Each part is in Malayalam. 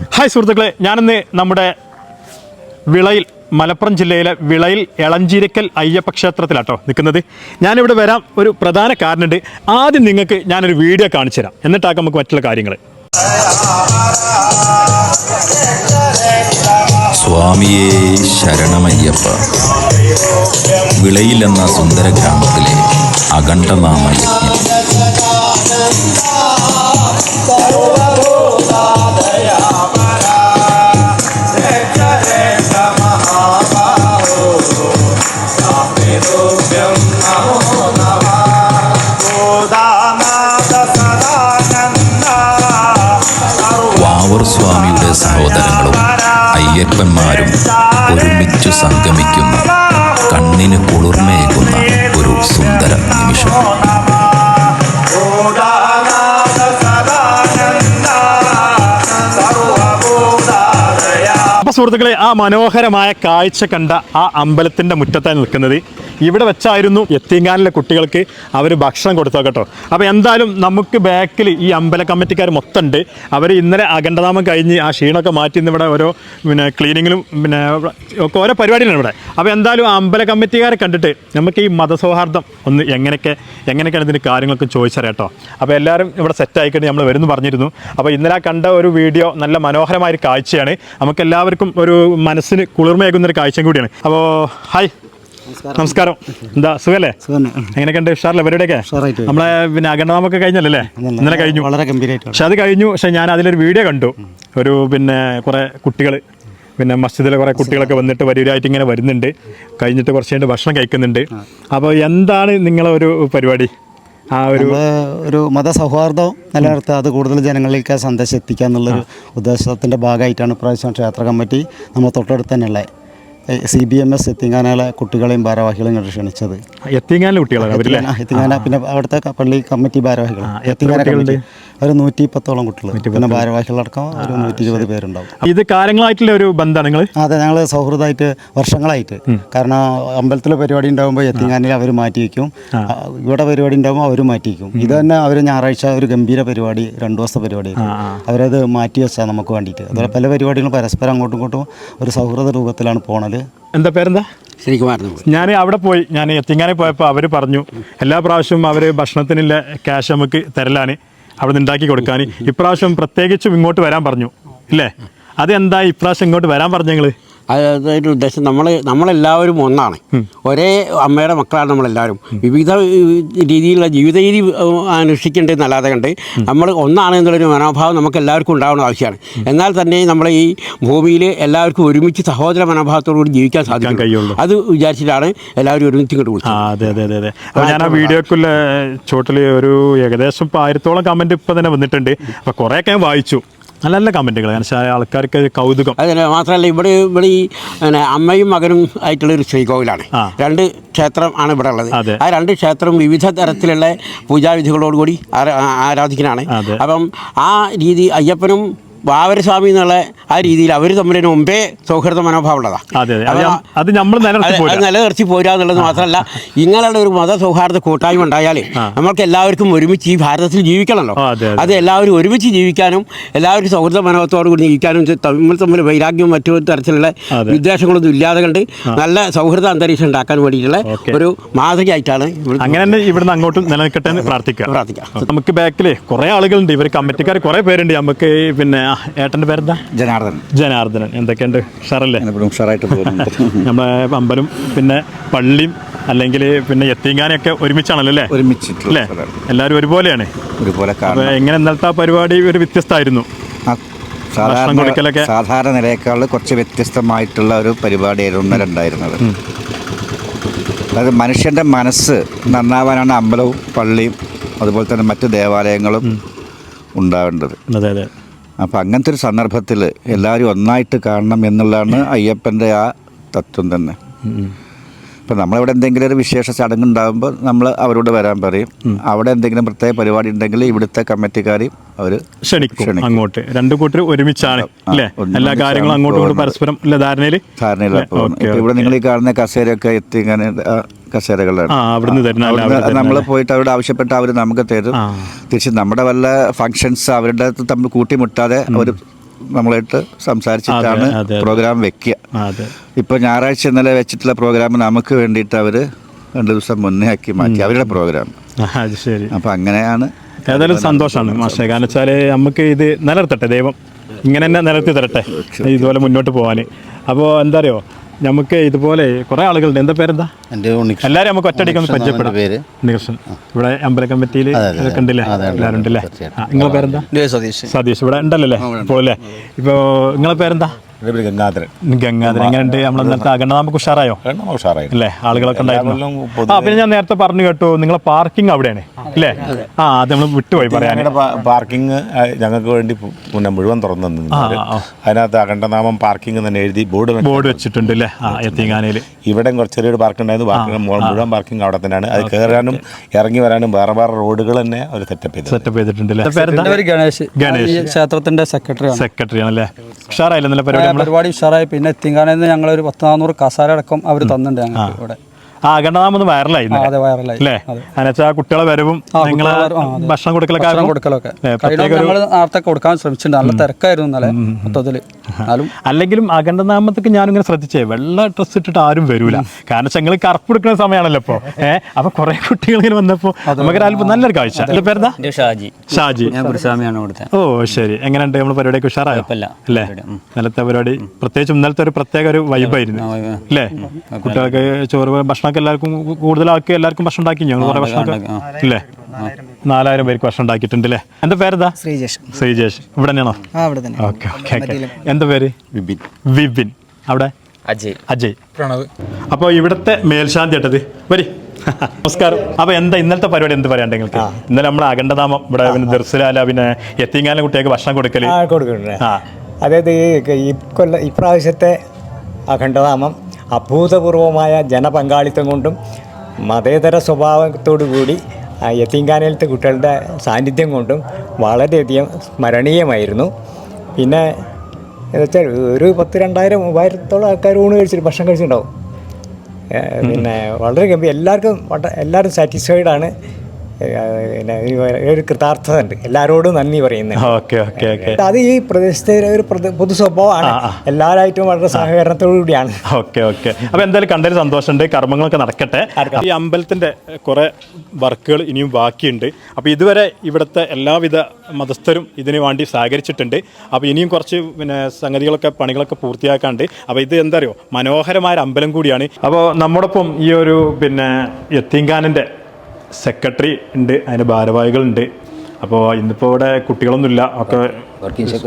ഹായ് സുഹൃത്തുക്കളെ ഞാനിന്ന് നമ്മുടെ വിളയിൽ മലപ്പുറം ജില്ലയിലെ വിളയിൽ എളഞ്ചിരിക്കൽ അയ്യപ്പ ക്ഷേത്രത്തിലാട്ടോ നിൽക്കുന്നത്. ഞാനിവിടെ വരാൻ ഒരു പ്രധാന കാരണമുണ്ട്. ആദ്യം നിങ്ങൾക്ക് ഞാനൊരു വീഡിയോ കാണിച്ചു തരാം. എന്നിട്ടാക്കാം നമുക്ക് മറ്റുള്ള കാര്യങ്ങൾ സ്വാമിയെ ശരണമയ്യപ്പ. വിളയിൽ എന്ന സുന്ദര ഗ്രാമത്തിലെ അഖണ്ഡനാമ യജ്ഞം. സംഗമിക്കുന്ന കണ്ണിന് കുളിർമയേകുന്ന ഒരു സുന്ദര നിമിഷം. സുഹൃത്തുക്കളെ ആ മനോഹരമായ കാഴ്ച കണ്ട ആ അമ്പലത്തിന്റെ മുറ്റത്താണ് നിൽക്കുന്നത്. ഇവിടെ വെച്ചായിരുന്നു എത്തിങ്കാനിലെ കുട്ടികൾക്ക് അവർ ഭക്ഷണം കൊടുത്തോ കേട്ടോ. അപ്പോൾ എന്തായാലും നമുക്ക് ബാക്കിൽ ഈ അമ്പല കമ്മിറ്റിക്കാർ മൊത്തം ഉണ്ട് അവർ ഇന്നലെ അഖണ്ഡനാമം കഴിഞ്ഞ് ആ ക്ഷീണമൊക്കെ മാറ്റി ഇന്ന് ഇവിടെ ഓരോ പിന്നെ ക്ലീനിങ്ങിലും പിന്നെ ഒക്കെ ഓരോ പരിപാടികളാണ് ഇവിടെ. അപ്പോൾ എന്തായാലും ആ അമ്പല കമ്മിറ്റിക്കാരെ കണ്ടിട്ട് നമുക്ക് ഈ മതസൗഹാർദ്ദം ഒന്ന് എങ്ങനെയൊക്കെ എങ്ങനെയൊക്കെയാണ് ഇതിന്റെ കാര്യങ്ങളൊക്കെ ചോദിച്ചറിയാം കേട്ടോ. അപ്പോൾ എല്ലാവരും ഇവിടെ സെറ്റ് ആയിക്കൊണ്ട് നമ്മൾ വരുന്നു പറഞ്ഞിരുന്നു. അപ്പോൾ ഇന്നലെ കണ്ട ഒരു വീഡിയോ നല്ല മനോഹരമായ ഒരു കാഴ്ചയാണ്. നമുക്ക് എല്ലാവർക്കും ഒരു മനസ്സിന് കുളിർമയേകുന്ന ഒരു കാഴ്ചയും കൂടിയാണ്. അപ്പോൾ ഹായ് നമസ്കാരം. എന്താ സുഖല്ലേ. എങ്ങനെയൊക്കെ ഉണ്ട് ഉഷാറില്ല പരിപാടിയൊക്കെ. നമ്മളെ പിന്നെ അഖണ്ഡനാമൊക്കെ കഴിഞ്ഞല്ലേ ഇന്നലെ കഴിഞ്ഞു. വളരെ ഗംഭീരമായിട്ട് പക്ഷെ അത് കഴിഞ്ഞു. പക്ഷെ ഞാൻ അതിലൊരു വീഡിയോ കണ്ടു. ഒരു പിന്നെ കുറെ കുട്ടികൾ പിന്നെ മസ്ജിദിലെ കുറെ കുട്ടികളൊക്കെ വന്നിട്ട് വരിവരായിട്ട് ഇങ്ങനെ വരുന്നുണ്ട്. കഴിഞ്ഞിട്ട് കുറച്ച് കഴിഞ്ഞിട്ട് ഭക്ഷണം കഴിക്കുന്നുണ്ട്. അപ്പോൾ എന്താണ് നിങ്ങളെ ഒരു പരിപാടി? ആ ഒരു മത ഒരു മതസൗഹാർദ്ദം നിലനിർത്തുക അത് കൂടുതൽ ജനങ്ങളിലേക്ക് സന്ദേശം എത്തിക്കുക എന്നുള്ളൊരു ഉദ്ദേശത്തിന്റെ ഭാഗമായിട്ടാണ് ഇപ്രാവശ്യം ക്ഷേത്ര കമ്മിറ്റി നമ്മൾ തൊട്ടടുത്ത് തന്നെയുള്ള സി ബി എം എസ് എത്തിങ്ങാനയിലെ കുട്ടികളെയും ഭാരവാഹികളെയും കണ്ട് ക്ഷണിച്ചത്. എത്തിങ്ങാനിലെ കുട്ടികളെ എത്തിങ്ങാന- പിന്നെ അവിടുത്തെ പള്ളി കമ്മിറ്റി ഭാരവാഹികൾ എത്തിങ്ങാനുണ്ട് എത്തിങ്ങാന ഒരു നൂറ്റി പത്തോളം കുട്ടികൾ പിന്നെ ഭാരവാഹികളടക്കം ഒരു നൂറ്റി ഇരുപത് പേരുണ്ടാവും. ഇത് കാലങ്ങളായിട്ടുള്ള ഒരു ബന്ധമാണ് നിങ്ങൾ അതെ ഞങ്ങൾ സൗഹൃദമായിട്ട് വർഷങ്ങളായിട്ട്. കാരണം അമ്പലത്തിലെ പരിപാടി ഉണ്ടാകുമ്പോൾ എത്തിങ്ങാനിൽ അവർ മാറ്റി വയ്ക്കും ഇവിടെ പരിപാടി ഉണ്ടാകുമ്പോൾ അവർ മാറ്റി വയ്ക്കും ഇത് തന്നെ അവർ ഞായറാഴ്ച ഒരു ഗംഭീര പരിപാടി രണ്ടു ദിവസത്തെ പരിപാടി അവരത് മാറ്റി വെച്ചാൽ നമുക്ക് വേണ്ടിയിട്ട്. അതുപോലെ പല പരിപാടികളും പരസ്പരം അങ്ങോട്ടും ഇങ്ങോട്ടും ഒരു സൗഹൃദ രൂപത്തിലാണ് പോണത്. എന്താ പേരെന്താ? ഞാൻ അവിടെ പോയി. ഞാൻ എത്തിങ്ങാനെ പോയപ്പോൾ അവർ പറഞ്ഞു എല്ലാ പ്രാവശ്യവും അവർ ഭക്ഷണത്തിനുള്ള ക്യാഷ് നമുക്ക് തരലാണ്. അവിടെ ഉണ്ടാക്കി കൊടുക്കാൻ. ഇപ്രാവശ്യം പ്രത്യേകിച്ചും ഇങ്ങോട്ട് വരാൻ പറഞ്ഞു. ഇല്ലേ? അതെന്താ ഇപ്രാവശ്യം ഇങ്ങോട്ട് വരാൻ പറഞ്ഞു ഞങ്ങൾ അതായത് ഉദ്ദേശം നമ്മൾ നമ്മളെല്ലാവരും ഒന്നാണ്. ഒരേ അമ്മയുടെ മക്കളാണ് നമ്മളെല്ലാവരും. വിവിധ രീതിയിലുള്ള ജീവിത രീതി അനുഷ്ഠിക്കേണ്ടതെന്നല്ലാതെ കണ്ട് നമ്മൾ ഒന്നാണ് എന്നുള്ളൊരു മനോഭാവം നമുക്ക് എല്ലാവർക്കും ഉണ്ടാവുന്ന ആവശ്യമാണ്. എന്നാൽ തന്നെ നമ്മൾ ഈ ഭൂമിയിൽ എല്ലാവർക്കും ഒരുമിച്ച് സഹോദര മനോഭാവത്തോടു കൂടി ജീവിക്കാൻ സാധിക്കും കഴിയുള്ളൂ. അത് വിചാരിച്ചിട്ടാണ് എല്ലാവരും ഒരുമിച്ച് ഇങ്ങോട്ട് വിളിച്ചത്. അതെ അതെ അതെ അതെ. അപ്പോൾ ഞാൻ ആ വീഡിയോക്കുള്ള ചോട്ടിൽ ഒരു ഏകദേശം ഇപ്പോൾ ആയിരത്തോളം കമന്റ് ഇപ്പോൾ തന്നെ വന്നിട്ടുണ്ട്. അപ്പോൾ കുറേയൊക്കെ ഞാൻ വായിച്ചു. നല്ല നല്ല കമന്റുകൾ. ആൾക്കാർക്ക് കൗതുകം. അതിന് മാത്രമല്ല ഇവിടെ ഇവിടെ ഈ പിന്നെ അമ്മയും മകനും ആയിട്ടുള്ള ഒരു ശ്രീകോവിലാണ്. രണ്ട് ക്ഷേത്രം ആണ് ഇവിടെ ഉള്ളത്. ആ രണ്ട് ക്ഷേത്രം വിവിധ തരത്തിലുള്ള പൂജാവിധികളോടുകൂടി ആരാ- ആ- ആരാധിക്കുന്നതാണ് അപ്പം ആ രീതി അയ്യപ്പനും വാവരസ്വാമി എന്നുള്ള ആ രീതിയിൽ അവർ തമ്മിൽ മുമ്പേ സൗഹൃദ മനോഭാവം ഉള്ളതാണ് അതെ. നമ്മൾ നിലനിർത്തി പോരാ പോരുക എന്നുള്ളത് മാത്രമല്ല ഇങ്ങനെയുള്ള ഒരു മത സൗഹാർദ്ദ കൂട്ടായ്മ ഉണ്ടായാൽ നമ്മൾക്ക് എല്ലാവർക്കും ഒരുമിച്ച് ഈ ഭാരതത്തിൽ ജീവിക്കണമല്ലോ അതെ, എല്ലാവരും ഒരുമിച്ച് ജീവിക്കാനും എല്ലാവരും സൗഹൃദ മനോഭാവത്തോടു കൂടി ജീവിക്കാനും തമ്മിൽ തമ്മിൽ വൈരാഗ്യവും മറ്റു തരത്തിലുള്ള വിദ്വേഷങ്ങളൊന്നും ഇല്ലാതെ കണ്ട് നല്ല സൗഹൃദ അന്തരീക്ഷം ഉണ്ടാക്കാൻ വേണ്ടിയിട്ടുള്ള ഒരു മാതൃകയായിട്ടാണ് അങ്ങനെ തന്നെ ഇവിടുന്ന് അങ്ങോട്ടും നിലനിൽക്കട്ടെ എന്ന് പ്രാർത്ഥിക്കാം. പ്രാർത്ഥിക്കാം. നമുക്ക് ബാക്കിൽ കുറേ ആളുകളുണ്ട്. ഇവർ കമ്മിറ്റിക്കാർ കുറേ പേരുണ്ട്. നമുക്ക് പിന്നെ ഏട്ടന്റെ പേരെന്താ? ജനാർദ്ദൻ ജനാർദ്ദനൻ. എന്തൊക്കെയുണ്ട്? ഷറല്ലേ ഷറായിട്ട് ഉഷാറായിട്ട് നമ്മളെ അമ്പലം പിന്നെ പള്ളിയും അല്ലെങ്കിൽ പിന്നെ എത്തിങ്ങാനൊക്കെ ഒരുമിച്ചാണല്ലോ അല്ലേ? ഒരുമിച്ച് അല്ലേ? എല്ലാവരും ഒരുപോലെയാണ്. ഒരുപോലെ എങ്ങനെ ഇന്നലത്തെ പരിപാടി ഒരു വ്യത്യസ്തമായിരുന്നു? സാധാരണ? സാധാരണ നിലയേക്കാൾ കുറച്ച് വ്യത്യസ്തമായിട്ടുള്ള ഒരു പരിപാടിയായിരുന്നു ഇന്നലെ ഉണ്ടായിരുന്നത്. അതായത് മനുഷ്യന്റെ മനസ്സ് നന്നാവാനാണ് അമ്പലവും പള്ളിയും അതുപോലെ തന്നെ മറ്റ് ദേവാലയങ്ങളും ഉണ്ടാവേണ്ടത്. അതെ അതെ. അപ്പോൾ അങ്ങനത്തെ ഒരു സന്ദർഭത്തിൽ എല്ലാവരും ഒന്നായിട്ട് കാണണം എന്നുള്ളതാണ് അയ്യപ്പന്റെ ആ തത്വം തന്നെ. ഇപ്പം നമ്മളിവിടെ എന്തെങ്കിലും ഒരു വിശേഷ ചടങ്ങ് ഉണ്ടാകുമ്പോൾ നമ്മൾ അവരോട് വരാൻ പറയും. അവിടെ എന്തെങ്കിലും പ്രത്യേക പരിപാടി ഉണ്ടെങ്കിൽ ഇവിടുത്തെ കമ്മിറ്റിക്കാരെയും അവർ ക്ഷണിക്കും. അങ്ങോട്ട്. രണ്ടു കൂട്ടർ ഒരുമിച്ചാണ് അല്ലേ എല്ലാ കാര്യങ്ങളും അങ്ങോട്ടും പരസ്പരം ധാരണയിൽ ധാരണയിൽ ഇവിടെ നിങ്ങൾ ഈ കാണുന്ന കസേരയൊക്കെ എത്തി ഇങ്ങനെ കസേരകളാണ്. നമ്മൾ പോയിട്ട് അവരോട് ആവശ്യപ്പെട്ട് അവർ നമുക്ക് തരും. തിരിച്ച് നമ്മുടെ വല്ല ഫങ്ഷൻസ് അവരുടെ അടുത്ത് തമ്മിൽ കൂട്ടിമുട്ടാതെ അവർ നമ്മളായിട്ട് സംസാരിച്ചിട്ടാണ്. പ്രോഗ്രാം വെക്കുക ഇപ്പൊ ഇപ്പോൾ ഞായറാഴ്ച ഇന്നലെ വെച്ചിട്ടുള്ള പ്രോഗ്രാം നമുക്ക് വേണ്ടിയിട്ട് അവർ രണ്ട് ദിവസം മുന്നേ ആക്കി മാറ്റി. അവരുടെ പ്രോഗ്രാം. ശരി. അപ്പോൾ അങ്ങനെയാണ് ഏതായാലും സന്തോഷമാണ് മാഷേ. കാരണം വെച്ചാൽ നമുക്ക് ഇത് നിലനിർത്തട്ടെ ദൈവം. ഇങ്ങനെ തന്നെ നിലനിർത്തി തരട്ടെ. ഇതുപോലെ മുന്നോട്ട് പോകാൻ അപ്പോൾ എന്താ അറിയോ? നമുക്ക് ഇതുപോലെ കുറേ ആളുകളുണ്ട്. എന്താ പേരെന്താ? എന്റെ എല്ലാവരും നമുക്ക് ഒറ്റയടിക്കൊന്ന് പരിചയപ്പെടാം. പേര്. ഉണ്ണികൃഷ്ണൻ. ഇവിടെ അമ്പല കമ്മിറ്റിയിൽ കണ്ടില്ലേ എല്ലാവരും ഉണ്ടല്ലേ? നിങ്ങളെ പേരെന്താ? സതീഷ് സതീഷ് ഇവിടെ ഉണ്ടല്ലോ ഇപ്പോൾ അല്ലേ ഇപ്പോൾ നിങ്ങളെ പേരെന്താ? ഗംഗാധരൻ. ഗംഗാധരൻ. എങ്ങനെയുണ്ട്? നമ്മൾ ഇന്നത്തെ അകണ്ണതാമക്ക് ഉഷാറായോ? ഉഷാറായി. അല്ലേ? ആളുകളൊക്കെ ഉണ്ടായിരുന്നു. ആ പിന്നെ ഞാൻ നേരത്തെ പറഞ്ഞു കേട്ടോ നിങ്ങളെ പാർക്കിംഗ് അവിടെയാണ് അല്ലേ? ആ അത് നമ്മൾ വിട്ടുപോയി പറയാൻ പാർക്കിംഗ് ഞങ്ങൾക്ക് വേണ്ടി പിന്നെ മുഴുവൻ തുറന്നു. അതിനകത്ത് അഖണ്ഡനാമം പാർക്കിംഗ് തന്നെ എഴുതി ബോർഡ് ബോർഡ് വെച്ചിട്ടുണ്ട് അല്ലേ? ആ എത്തിങ്ങാനയിൽ ഇവിടെ കുറച്ച് ചെറിയൊരു പാർക്ക് ഉണ്ടായിരുന്നു. പാർക്കിംഗ് മുഴുവൻ പാർക്കിംഗ് അവിടെ തന്നെയാണ്. അത് കയറാനും ഇറങ്ങി വരാനും വേറെ വേറെ റോഡുകൾ തന്നെ അവർ സെറ്റപ്പ് ചെയ്തു സെറ്റപ്പ് ചെയ്തിട്ടുണ്ട് ഗണേഷ്. ഗണേഷ്. ക്ഷേത്രത്തിന്റെ സെക്രട്ടറി ആണ്. സെക്രട്ടറി ആണല്ലേ? ഉഷാറായില്ല നല്ല പരിപാടി? പരിപാടി ഉഷാറായി. പിന്നെ എത്തിങ്കാനെന്ന് ഞങ്ങൾ ഒരു പത്ത് നാനൂറ് കസാര അടക്കം അവർ തന്നിട്ടുണ്ട് ഞങ്ങൾക്ക് ഇവിടെ. ആ ഗണനാമൊന്ന് വൈറലായി അതെ വൈറലായി. അല്ലേ എന്നുവെച്ചാൽ കുട്ടികളെ വരവും അതെ. ഭക്ഷണം കൊടുക്കലൊക്കെ കൊടുക്കലൊക്കെ. ഞങ്ങൾ നേരത്തെ കൊടുക്കാൻ ശ്രമിച്ചിട്ടുണ്ട്. നല്ല തിരക്കായിരുന്നു ഇന്നലെ മൊത്തത്തിൽ. എന്നാലും അല്ലെങ്കിലും അഖണ്ഡനാമത്തേക്ക് ഞാനിങ്ങനെ ശ്രദ്ധിച്ചേ വെള്ള ഡ്രസ് ഇട്ടിട്ട് ആരും വരൂല. കാരണം വെച്ചാൽ നിങ്ങൾ കറുപ്പ് എടുക്കുന്ന സമയമാണല്ലോ ഇപ്പോൾ ഏഹ്? അപ്പൊ കുറെ കുട്ടികൾ ഇങ്ങനെ വന്നപ്പോ നമുക്ക് അല്പം നല്ലൊരു കാഴ്ച. അല്ലെ പേരെന്താ? ഷാജി. ഷാജി. ഞാൻ ഗുരുസ്വാമിയാണ് ഇവിടുത്തെ ഓ ശരി. എങ്ങനെയുണ്ട് നമ്മൾ പരിപാടിയൊക്കെ ഉഷാറായോ? അല്ലേ? ഇന്നലത്തെ പരിപാടി പ്രത്യേകിച്ച് ഇന്നലത്തെ ഒരു പ്രത്യേക ഒരു വൈബായിരുന്നു അല്ലേ? കുട്ടികൾക്ക് ചോറ് ഭക്ഷണമൊക്കെ എല്ലാവർക്കും കൂടുതലാക്കി എല്ലാവർക്കും ഭക്ഷണം ഉണ്ടാക്കി ഞങ്ങൾ കുറെ ഭക്ഷണം അല്ലേ നാലായിരം പേർക്ക് ഭക്ഷണം ഉണ്ടാക്കിയിട്ടുണ്ട് അല്ലേ എന്താ പേരെന്താ? ശ്രീജേഷ്. ശ്രീജേഷ്. ഇവിടെ തന്നെയാണോ? ആ അവിടെ തന്നെ. Okay okay okay. എന്താ പേര്? വിപിൻ. വിപിൻ. അവിടെ? അജയ്. അജയ്. പ്രണവ്. അപ്പോൾ ഇവിടത്തെ മേൽശാന്തി ഇട്ടത് വരി. നമസ്കാരം. അപ്പൊ എന്താ ഇന്നലത്തെ പരിപാടി എന്ത് പറയാണ്ട് നിങ്ങൾക്ക്? ഇന്നലെ നമ്മൾ അഖണ്ഡനാമം ഇവിടെ പിന്നെ ദർസലാല പിന്നെ എത്തിങ്ങാല കുട്ടികൾക്ക് ഭക്ഷണം കൊടുക്കൽ. അതായത് ഈ ഈ കൊല്ല ഇപ്രാവശ്യത്തെ അഖണ്ഡനാമം അഭൂതപൂർവമായ ജനപങ്കാളിത്തം കൊണ്ടും മതേതര സ്വഭാവത്തോടു കൂടി ആ യത്തീങ്കാനയിലത്തെ കുട്ടികളുടെ സാന്നിധ്യം കൊണ്ടും വളരെയധികം സ്മരണീയമായിരുന്നു. പിന്നെ എന്നുവെച്ചാൽ ഒരു പത്ത് രണ്ടായിരം മൂവായിരത്തോളം ആൾക്കാർ ഊണ് കഴിച്ചിട്ട് ഭക്ഷണം കഴിച്ചിട്ടുണ്ടാവും. പിന്നെ വളരെ ഗംഭീര. എല്ലാവർക്കും എല്ലാവരും സാറ്റിസ്ഫൈഡ് ആണ്. ഒരു കൃതാർത്ഥത ഉണ്ട്. എല്ലാവരോടും നന്ദി പറയുന്നത് ഓക്കെ ഓക്കെ ഓക്കെ. അത് ഈ പ്രദേശത്തെ ഒരു പൊതു സ്വഭാവമാണ്. എല്ലാവരായിട്ടും വളരെ സഹകരണത്തോടു കൂടിയാണ് ഓക്കെ ഓക്കെ. അപ്പൊ എന്തായാലും കണ്ടതിൽ സന്തോഷമുണ്ട്. കർമ്മങ്ങളൊക്കെ നടക്കട്ടെ. ഈ അമ്പലത്തിന്റെ കുറെ വർക്കുകൾ ഇനിയും ബാക്കിയുണ്ട്. അപ്പൊ ഇതുവരെ ഇവിടുത്തെ എല്ലാവിധ മതസ്ഥരും ഇതിനു വേണ്ടി സഹകരിച്ചിട്ടുണ്ട്. അപ്പോൾ ഇനിയും കുറച്ച് പിന്നെ സംഗതികളൊക്കെ പണികളൊക്കെ പൂർത്തിയാക്കാണ്ട്. അപ്പോൾ ഇത് എന്താ അറിയോ മനോഹരമായ ഒരു അമ്പലം കൂടിയാണ്. അപ്പോൾ നമ്മോടൊപ്പം ഈ ഒരു പിന്നെ യത്തീങ്കാനന്റെ സെക്രട്ടറി ഉണ്ട് അതിന്റെ ഭാരവാഹികളുണ്ട്. അപ്പോൾ ഇന്നിപ്പോൾ ഇവിടെ കുട്ടികളൊന്നുമില്ല ഒക്കെ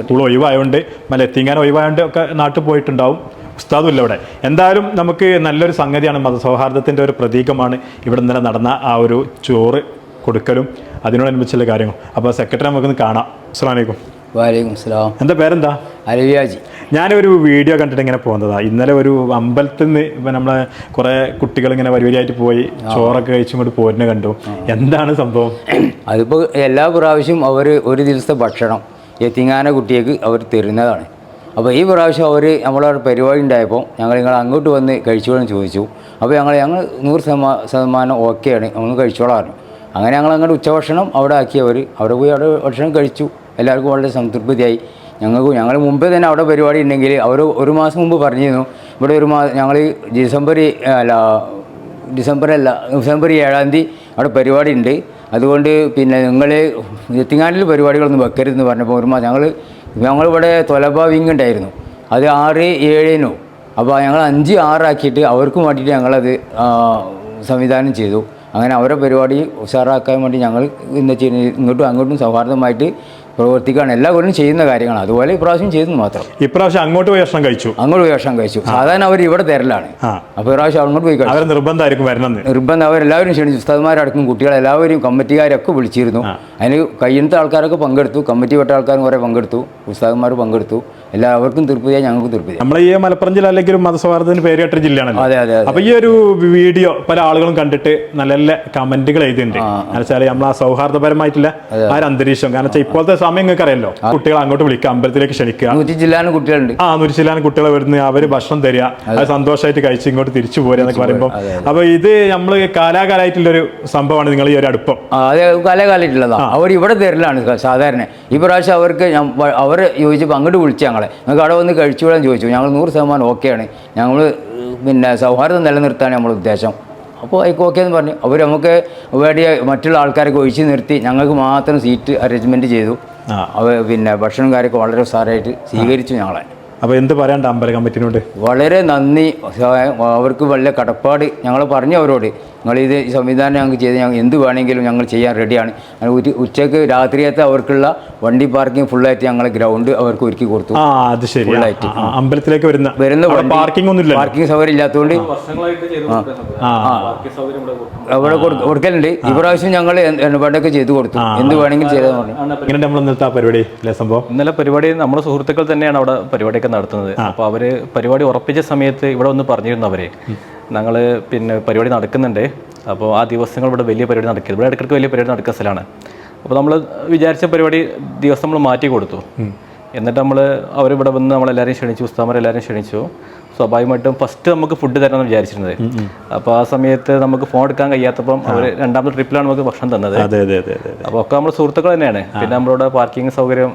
സ്കൂൾ ഒഴിവായതുകൊണ്ട് മല എത്തിങ്ങാൻ ഒഴിവായതുകൊണ്ട് ഒക്കെ നാട്ടിൽ പോയിട്ടുണ്ടാവും. ഉസ്താദും ഇല്ല ഇവിടെ. എന്തായാലും നമുക്ക് നല്ലൊരു സംഗതിയാണ് മതസൗഹാർദ്ദത്തിന്റെ ഒരു പ്രതീകമാണ് ഇവിടെ ഇന്നലെ നടന്ന ആ ഒരു ചോറ് കൊടുക്കലും അതിനോടനുബന്ധിച്ചുള്ള കാര്യങ്ങൾ. അപ്പോൾ സെക്രട്ടറി നമുക്കൊന്ന് കാണാം. അസ്സാം വലൈക്കും വാലേക്കും സ്ലാം എന്താ പേരെന്താ? അലവിയാജി ഞാനൊരു വീഡിയോ കണ്ടിട്ട് ഇങ്ങനെ പോകുന്നതാ. ഇന്നലെ ഒരു അമ്പലത്തിൽ നിന്ന് ഇപ്പം നമ്മളെ കുറേ കുട്ടികൾ ഇങ്ങനെ വരിവരിയായിട്ട് പോയി ചോറൊക്കെ കഴിച്ചും കൂടി പോരുന്ന കണ്ടു. എന്താണ് സംഭവം? അതിപ്പോൾ എല്ലാ പ്രാവശ്യവും അവർ ഒരു ദിവസത്തെ ഭക്ഷണം എത്തിങ്ങാന കുട്ടിയേക്ക് അവർ തരുന്നതാണ്. അപ്പോൾ ഈ പ്രാവശ്യം അവർ നമ്മളവിടെ പരിപാടി ഉണ്ടായപ്പോൾ ഞങ്ങൾ നിങ്ങൾ അങ്ങോട്ട് വന്ന് കഴിച്ചോളാം ചോദിച്ചു. അപ്പോൾ ഞങ്ങൾ ഞങ്ങൾ നൂറ് ശതമാ ശതമാനം ഓക്കെയാണ്. ഒന്ന് കഴിച്ചോളാം അങ്ങനെ ഞങ്ങൾ അങ്ങോട്ട് ഉച്ചഭക്ഷണം അവിടെ ആക്കി. അവർ അവിടെ പോയി അവിടെ ഭക്ഷണം കഴിച്ചു. എല്ലാവർക്കും വളരെ സംതൃപ്തിയായി. ഞങ്ങൾക്ക് ഞങ്ങൾ മുമ്പേ തന്നെ അവിടെ പരിപാടി ഉണ്ടെങ്കിൽ അവർ ഒരു മാസം മുമ്പ് പറഞ്ഞിരുന്നു. ഇവിടെ ഒരു മാസം ഞങ്ങൾ ഡിസംബർ അല്ല ഡിസംബർ അല്ല ഡിസംബർ ഏഴാം തീയതി അവിടെ പരിപാടി ഉണ്ട്. അതുകൊണ്ട് പിന്നെ നിങ്ങൾ എത്തിങ്ങാനിൽ പരിപാടികളൊന്നും വെക്കരുതെന്ന് പറഞ്ഞപ്പോൾ ഒരു മാസം ഞങ്ങൾ ഞങ്ങളിവിടെ തൊലബ വിങ് ഉണ്ടായിരുന്നു. അത് ആറ് ഏഴിനോ. അപ്പോൾ ഞങ്ങൾ അഞ്ച് ആറാക്കിയിട്ട് അവർക്ക് വേണ്ടിയിട്ട് ഞങ്ങളത് സംവിധാനം ചെയ്തു. അങ്ങനെ അവരുടെ പരിപാടി ഉഷാറാക്കാൻ വേണ്ടി ഞങ്ങൾ ഇന്ന് ചെയ്യുന്നത് ഇങ്ങോട്ടും അങ്ങോട്ടും സൗഹാർദ്ദമായിട്ട് പ്രവർത്തിക്കുകയാണ്. എല്ലാ കൊല്ലം ചെയ്യുന്ന കാര്യങ്ങളാണ്. അതുപോലെ ഇപ്രാവശ്യം ചെയ്തെന്ന് മാത്രം. ഇപ്രാവശ്യം അങ്ങോട്ട് പോയി ഭക്ഷണം കഴിച്ചു. അങ്ങോട്ട് പോയി ഭക്ഷണം കഴിച്ചു. സാധാരണ അവർ ഇവിടെ തരലാണ്. അപ്പോൾ ഇപ്രാവശ്യം അങ്ങോട്ട് പോയി കഴിച്ചു. അവർ നിർബന്ധമായിരിക്കും വരണമെന്ന്. നിർബന്ധം അവരെല്ലാവരും ക്ഷണിച്ചു. ഉസ്താദ്മാരടക്കം കുട്ടികളെല്ലാവരും കമ്മിറ്റിക്കാരൊക്കെ വിളിച്ചിരുന്നു. അതിന് കഴിയുന്ന ആൾക്കാരൊക്കെ പങ്കെടുത്തു. കമ്മിറ്റി പെട്ട ആൾക്കാരും കുറേ പങ്കെടുത്തു. ഉസ്താദ്മാർ പങ്കെടുത്തു. എല്ലാവർക്കും തൃപ്തിയായി ഞങ്ങൾക്ക് തൃപ്തിയായി നമ്മളെ ഈ മലപ്പുറം ജില്ല അല്ലെങ്കിൽ ഒരു മതസൗഹാർദ്ദത്തിന് പേര് ജില്ലയാണല്ലോ. അതെ, അതെ. അപ്പൊ ഈ ഒരു വീഡിയോ പല ആളുകളും കണ്ടിട്ട് നല്ല നല്ല കമന്റുകൾ എഴുതിയിട്ടുണ്ട്. കാരണം വെച്ചാൽ നമ്മൾ ആ സൗഹാർദ്ദപരമായിട്ടുള്ള ആ ഒരു അന്തരീക്ഷം. കാരണം വെച്ചാൽ ഇപ്പോഴത്തെ സമയം നിങ്ങൾക്ക് അറിയാലോ കുട്ടികൾ അങ്ങോട്ട് വിളിക്കുക അമ്പലത്തിലേക്ക് ക്ഷണിക്കുക. നൂറ്റി ജില്ലാനും കുട്ടികളുണ്ട്. ആ നൂറ്റി ജില്ലാനും കുട്ടികൾ വരുന്ന അവർ ഭക്ഷണം തരിക അത്. സന്തോഷമായിട്ട് കഴിച്ച് ഇങ്ങോട്ട് തിരിച്ചു പോരുക എന്നൊക്കെ പറയുമ്പോൾ അപ്പൊ ഇത് നമ്മൾ കാലാകാലമായിട്ടുള്ള ഒരു സംഭവമാണ് നിങ്ങൾ ഈ ഒരു അടുപ്പം. അതെ കാലകാലമായിട്ടുള്ളതാണ് അവർ ഇവിടെ തരലാണ് സാധാരണ. ഈ പ്രാവശ്യം അവർക്ക് അവർ ചോദിച്ചപ്പോൾ അങ്ങോട്ട് വിളിച്ചു ഞങ്ങളെ. നിങ്ങൾക്ക് അവിടെ വന്ന് കഴിച്ചുവിടാൻ ചോദിച്ചു. ഞങ്ങൾ നൂറ് ശതമാനം ഓക്കെയാണ്. ഞങ്ങൾ പിന്നെ സൗഹാർദ്ദം നിലനിർത്താൻ നമ്മുടെ ഉദ്ദേശം. അപ്പോൾ അതൊക്കെ ഓക്കെ എന്ന് പറഞ്ഞു. അവർ നമുക്ക് വേണ്ടിയ മറ്റുള്ള ആൾക്കാരൊക്കെ ഒഴിച്ച് നിർത്തി ഞങ്ങൾക്ക് മാത്രം സീറ്റ് അറേഞ്ച്മെന്റ് ചെയ്തു. അവ പിന്നെ ഭക്ഷണം കാര്യമൊക്കെ വളരെ സാറായിട്ട് സ്വീകരിച്ചു ഞങ്ങളെ. അപ്പോൾ എന്ത് പറയാണ്ട് അമ്പല കമ്മിറ്റിനോട് വളരെ നന്ദി. അവർക്ക് വലിയ കടപ്പാട് ഞങ്ങൾ പറഞ്ഞു അവരോട്. നിങ്ങളിത് ഈ സംവിധാനം ഞങ്ങൾക്ക് ചെയ്ത് ഞങ്ങൾ എന്ത് വേണമെങ്കിലും ഞങ്ങൾ ചെയ്യാൻ റെഡിയാണ്. ഉച്ചയ്ക്ക് രാത്രിയത്തെ അവർക്കുള്ള വണ്ടി പാർക്കിംഗ് ഫുള്ളായിട്ട് ഞങ്ങൾ ഗ്രൗണ്ട് അവർക്ക് ഒരുക്കി കൊടുത്തു. ആ അത് ശരി. ഫുള്ളായിട്ട്. അമ്പലത്തിലേക്ക് വരുന്ന. വരുന്ന പാർക്കിംഗ് ഒന്നും ഇല്ല പാർക്കിംഗ് സൗകര്യം ഇല്ലാത്തതുകൊണ്ട് ആ അവിടെ കൊടു- കൊടുക്കലുണ്ട്. ഇപ്രാവശ്യം പ്രാവശ്യം ഞങ്ങൾ വേണ്ടൊക്കെ ചെയ്തു കൊടുത്തു. എന്ത് വേണമെങ്കിലും ചെയ്താൽ പരിപാടി? അല്ലേ സംഭവം? ഇന്നലെ പരിപാടി നമ്മുടെ സുഹൃത്തുക്കൾ തന്നെയാണ് അവിടെ പരിപാടിയൊക്കെ നടത്തുന്നത്. അപ്പോൾ അവർ പരിപാടി ഉറപ്പിച്ച സമയത്ത് ഇവിടെ ഒന്ന് പറഞ്ഞിരുന്നു അവരെ. ഞങ്ങൾ പിന്നെ പരിപാടി നടക്കുന്നുണ്ട്. അപ്പോൾ ആ ദിവസങ്ങൾ ഇവിടെ വലിയ പരിപാടി നടക്കരുത് ഇവിടെ ഇടയ്ക്കിടയ്ക്ക് വലിയ പരിപാടി നടക്കുന്ന സ്ഥലമാണ്. അപ്പോൾ നമ്മൾ വിചാരിച്ച പരിപാടി ദിവസം നമ്മൾ മാറ്റി കൊടുത്തു. എന്നിട്ട് നമ്മൾ അവരിവിടെ വന്ന് നമ്മളെല്ലാവരെയും ക്ഷണിച്ചു ഉസ്താമരെല്ലാവരെയും ക്ഷണിച്ചു. സ്വാഭാവികമായിട്ടും ഫസ്റ്റ് നമുക്ക് ഫുഡ് തരണമെന്ന് വിചാരിച്ചിരുന്നത്. അപ്പോൾ ആ സമയത്ത് നമുക്ക് ഫോൺ എടുക്കാൻ കഴിയാത്തപ്പം അവർ രണ്ടാമത്തെ ട്രിപ്പിലാണ് നമുക്ക് ഭക്ഷണം തന്നത്. അപ്പോൾ ഒക്കെ നമ്മുടെ സുഹൃത്തുക്കൾ തന്നെയാണ്. പിന്നെ നമ്മളോട് പാർക്കിംഗ് സൗകര്യം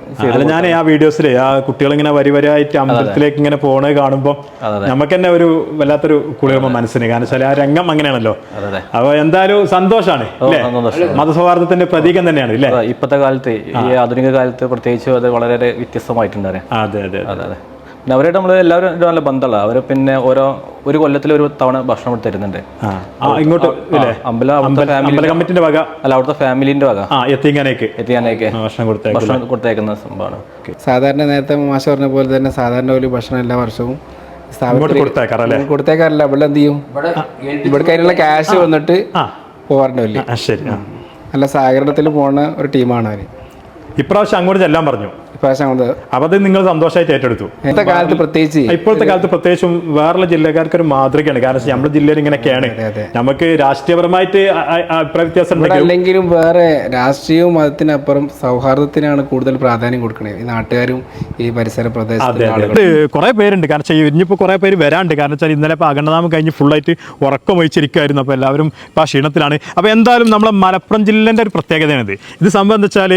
ഞാൻ ആ വീഡിയോസിലെ ആ കുട്ടികൾ ഇങ്ങനെ വരി വരിയായിട്ട് അമ്പലത്തിലേക്ക് ഇങ്ങനെ പോണത് കാണുമ്പോൾ നമുക്ക് തന്നെ ഒരു വല്ലാത്തൊരു കുളിർമ മനസ്സിന്. കാരണം വെച്ചാൽ ആ രംഗം അങ്ങനെയാണല്ലോ. അതെ. അപ്പൊ എന്തായാലും സന്തോഷാണ് അല്ലേ സന്തോഷം. മതസൗഹാർദ്ദത്തിന്റെ പ്രതീകം തന്നെയാണ് ഇല്ലേ? ഇപ്പോഴത്തെ കാലത്ത് ഈ ആധുനിക കാലത്ത് പ്രത്യേകിച്ച് അത് വളരെ വ്യത്യസ്തമായിട്ടുണ്ടായിരുന്നു അതെ അതെ. അതെ അതെ. അവരായിട്ട് നമ്മൾ എല്ലാവരും ഒരു നല്ല ബന്ധമുള്ള അവർ പിന്നെ ഓരോ ഒരു കൊല്ലത്തിൽ ഒരു തവണ ഭക്ഷണം തരുന്നുണ്ട്. ഇങ്ങോട്ട് അമ്പലം അമ്പല കമ്മിറ്റിന്റെ വക? അല്ല അവിടുത്തെ ഫാമിലിന്റെ വക. എത്തിയാനൊക്കെ ഭക്ഷണം ഭക്ഷണം കൊടുത്തേക്കുന്ന സംഭവമാണ്. സാധാരണ നേരത്തെ മാഷ പറഞ്ഞ പോലെ തന്നെ സാധാരണ ഒരു ഭക്ഷണം എല്ലാ വർഷവും കൊടുത്തേക്കാറില്ല. ഇവിടെ എന്ത് ചെയ്യും ഇവിടെ കയ്യിലുള്ള ക്യാഷ് വന്നിട്ട് ശരി. നല്ല സഹകരണത്തിൽ പോണ ഒരു ടീമാണ് അവർ ഇപ്രാവശ്യം അങ്ങോട്ട് ചെല്ലാൻ പറഞ്ഞു. ഇപ്രാവശ്യം കൊണ്ട് അപ്പൊ അത് നിങ്ങൾ സന്തോഷമായിട്ട് ഏറ്റെടുത്തു. ഇന്നത്തെ കാലത്ത് പ്രത്യേകിച്ച് ഇപ്പോഴത്തെ കാലത്ത് പ്രത്യേകിച്ചും വേറെയുള്ള ജില്ലക്കാർക്ക് ഒരു മാതൃകയാണ്. കാരണം നമ്മുടെ ജില്ലയിൽ ഇങ്ങനെയൊക്കെയാണ്. നമുക്ക് രാഷ്ട്രീയപരമായിട്ട് അഭിപ്രായ വ്യത്യാസം അല്ലെങ്കിലും വേറെ രാഷ്ട്രീയവും മതത്തിനപ്പുറം സൗഹാർദ്ദത്തിനാണ് കൂടുതൽ പ്രാധാന്യം കൊടുക്കുന്നത് ഈ നാട്ടുകാരും ഈ പരിസര ഇത് കുറെ പേരുണ്ട്. കാരണം വെച്ചാൽ ഇനിയിപ്പോൾ കുറെ പേര് വരാണ്ട്. കാരണം വെച്ചാൽ ഇന്നലെ ഇപ്പോൾ അഖണ്ഡനാമം കഴിഞ്ഞ് ഫുള്ളായിട്ട് ഉറക്കം വഹിച്ചിരിക്കുമായിരുന്നു അപ്പോൾ എല്ലാവരും ഇപ്പോൾ ക്ഷീണത്തിലാണ്. അപ്പോൾ എന്തായാലും നമ്മളെ മലപ്പുറം ജില്ലേന്റെ ഒരു പ്രത്യേകതയാണിത്. ഇത് വെച്ചാൽ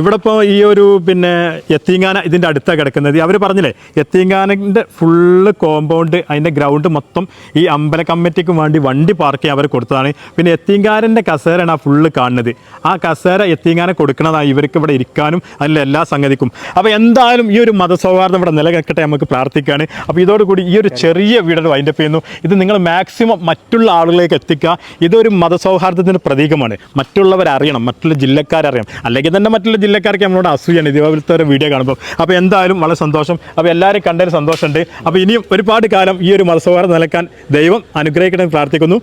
ഇവിടെ ഇപ്പോൾ ഈ ഒരു പിന്നെ എത്തിങ്ങാന ഇതിന്റെ അടുത്താണ് കിടക്കുന്നത്. അവർ പറഞ്ഞില്ലേ എത്തിങ്ങാനന്റെ ഫുള്ള് കോമ്പൗണ്ട് അതിന്റെ ഗ്രൗണ്ട് മൊത്തം ഈ അമ്പല കമ്മിറ്റിക്ക് വേണ്ടി വണ്ടി പാർക്ക് ചെയ്യാൻ അവർ കൊടുത്തതാണ്. പിന്നെ എത്തിങ്കാരന്റെ കസേരയാണ് ആ ഫുള്ള് കാണുന്നത്. ആ കസേര എത്തിങ്ങാനെ കൊടുക്കുന്നതാണ് ഇവർക്ക് ഇവിടെ ഇരിക്കാനും അതിലെ എല്ലാ സംഗതിക്കും. അപ്പോൾ എന്തായാലും ഈ ഒരു മതസൗഹാർദ്ദം ഇവിടെ നിലനിൽക്കട്ടെ നമുക്ക് പ്രാർത്ഥിക്കുകയാണ്. അപ്പോൾ ഇതോടുകൂടി ഈ ഒരു ചെറിയ വീഡിയോ വൈൻഡപ്പ് ചെയ്യുന്നു. ഇത് നിങ്ങൾ മാക്സിമം മറ്റുള്ള ആളുകളിലേക്ക് എത്തിക്കുക. ഇതൊരു മതസൗഹാർദ്ദത്തിന്റെ പ്രതീകമാണ്. മറ്റുള്ളവരറിയണം മറ്റുള്ള ജില്ലക്കാരറിയണം. അല്ലെങ്കിൽ തന്നെ മറ്റുള്ള ജില്ലക്കാർക്ക് നമ്മളോട് അസൂയാണ്. ഇതുപോലത്തെ ഒരു വീഡിയോ കാണുമ്പോൾ. അപ്പോൾ എന്തായാലും വളരെ സന്തോഷം. അപ്പോൾ എല്ലാവരും കണ്ടതിൽ സന്തോഷമുണ്ട്. അപ്പോൾ ഇനിയും ഒരുപാട് കാലം ഈ ഒരു മതസൗഹാർദ്ദം നിലക്കാൻ ദൈവം അനുഗ്രഹിക്കണമെന്ന് പ്രാർത്ഥിക്കുന്നു.